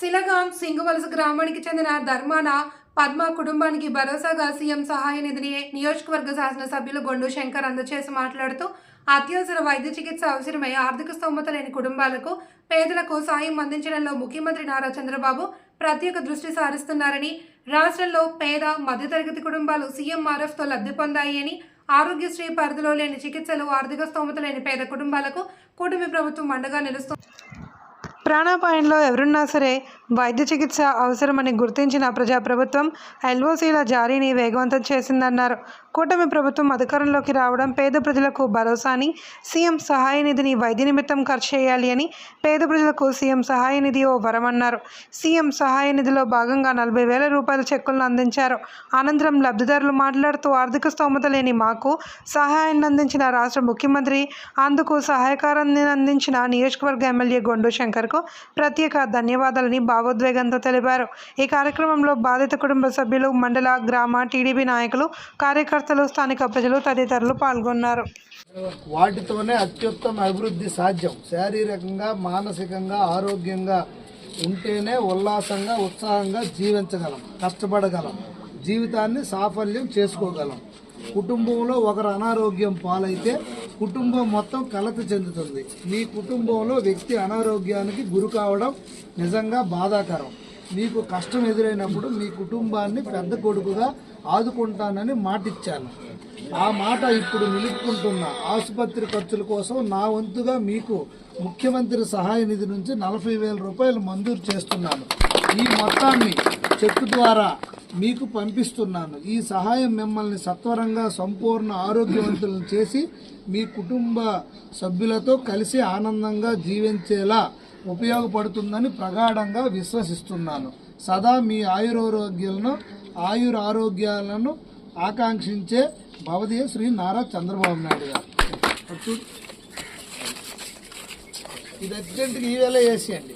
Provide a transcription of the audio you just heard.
సిలగాం సింగువలస గ్రామానికి చెందిన ధర్మాన పద్మ కుటుంబానికి భరోసాగా సీఎం సహాయ నిధిని నియోజకవర్గ శాసనసభ్యులు గొండు శంకర్ అందజేసి మాట్లాడుతూ అత్యవసర వైద్య చికిత్స అవసరమై ఆర్థిక స్తోమత లేని కుటుంబాలకు పేదలకు సాయం అందించడంలో ముఖ్యమంత్రి నారా చంద్రబాబు ప్రత్యేక దృష్టి సారిస్తున్నారని రాష్ట్రంలో పేద మధ్యతరగతి కుటుంబాలు సీఎంఆర్ఎఫ్తో లబ్ధి పొందాయి అని ఆరోగ్యశ్రీ పరిధిలో లేని చికిత్సలు ఆర్థిక స్తోమత లేని పేద కుటుంబాలకు కూటమి ప్రభుత్వం అండగా నిలుస్తుంది. ప్రాణాపాయంలో ఎవరున్నా సరే వైద్య చికిత్స అవసరమని గుర్తించిన ప్రజాప్రభుత్వం ఎల్ఓసీల జారీని వేగవంతం చేసిందన్నారు. కూటమి ప్రభుత్వం అధికారంలోకి రావడం పేద ప్రజలకు భరోసాని సీఎం సహాయ నిధిని వైద్య నిమిత్తం ఖర్చు చేయాలి అని పేద ప్రజలకు సీఎం సహాయ నిధి ఓ వరమన్నారు సీఎం సహాయ నిధిలో భాగంగా నలభై వేల రూపాయల చెక్కులను అందించారు. అనంతరం లబ్ధిదారులు మాట్లాడుతూ ఆర్థిక స్తోమత లేని మాకు సహాయాన్ని అందించిన రాష్ట్ర ముఖ్యమంత్రి అందుకు సహాయకారాన్ని అందించిన నియోజకవర్గ ఎమ్మెల్యే గొండు శంకర్కు ప్రత్యేక ధన్యవాదాలని భావోద్వేగంతో తెలిపారు. ఈ కార్యక్రమంలో బాధిత కుటుంబ సభ్యులు మండల గ్రామ టీడీపీ నాయకులు కార్యకర్తలు స్థానిక ప్రజలు తదితరులు పాల్గొన్నారు. వాటితోనే అత్యుత్తమ అభివృద్ధి సాధ్యం. శారీరకంగా మానసికంగా ఆరోగ్యంగా ఉంటేనే ఉల్లాసంగా ఉత్సాహంగా జీవించగలం కష్టపడగలం జీవితాన్ని సాఫల్యం చేసుకోగలం. కుటుంబంలో ఒకరు అనారోగ్యం పాలైతే కుటుంబం మొత్తం కలత చెందుతుంది. మీ కుటుంబంలో వ్యక్తి అనారోగ్యానికి గురి కావడం నిజంగా బాధాకరం. మీకు కష్టం ఎదురైనప్పుడు మీ కుటుంబాన్ని పెద్ద కొడుకుగా ఆదుకుంటానని మాటిచ్చాను. ఆ మాట ఇప్పుడు నిలుపుకుంటున్న ఆసుపత్రి ఖర్చుల కోసం నా వంతుగా మీకు ముఖ్యమంత్రి సహాయ నిధి నుంచి నలభై వేల రూపాయలు మంజూరు చేస్తున్నాను. ఈ మొత్తాన్ని చెక్కు ద్వారా మీకు పంపిస్తున్నాను. ఈ సహాయం మిమ్మల్ని సత్వరంగా సంపూర్ణ ఆరోగ్యవంతులను చేసి మీ కుటుంబ సభ్యులతో కలిసి ఆనందంగా జీవించేలా ఉపయోగపడుతుందని ప్రగాఢంగా విశ్వసిస్తున్నాను. సదా మీ ఆయురారోగ్యాలను ఆయుర ఆరోగ్యాలను ఆకాంక్షించే భవదీయ శ్రీ నారా చంద్రబాబు నాయుడు గారు. ఇది అర్జెంటుగా ఈవేళ వేసేయండి.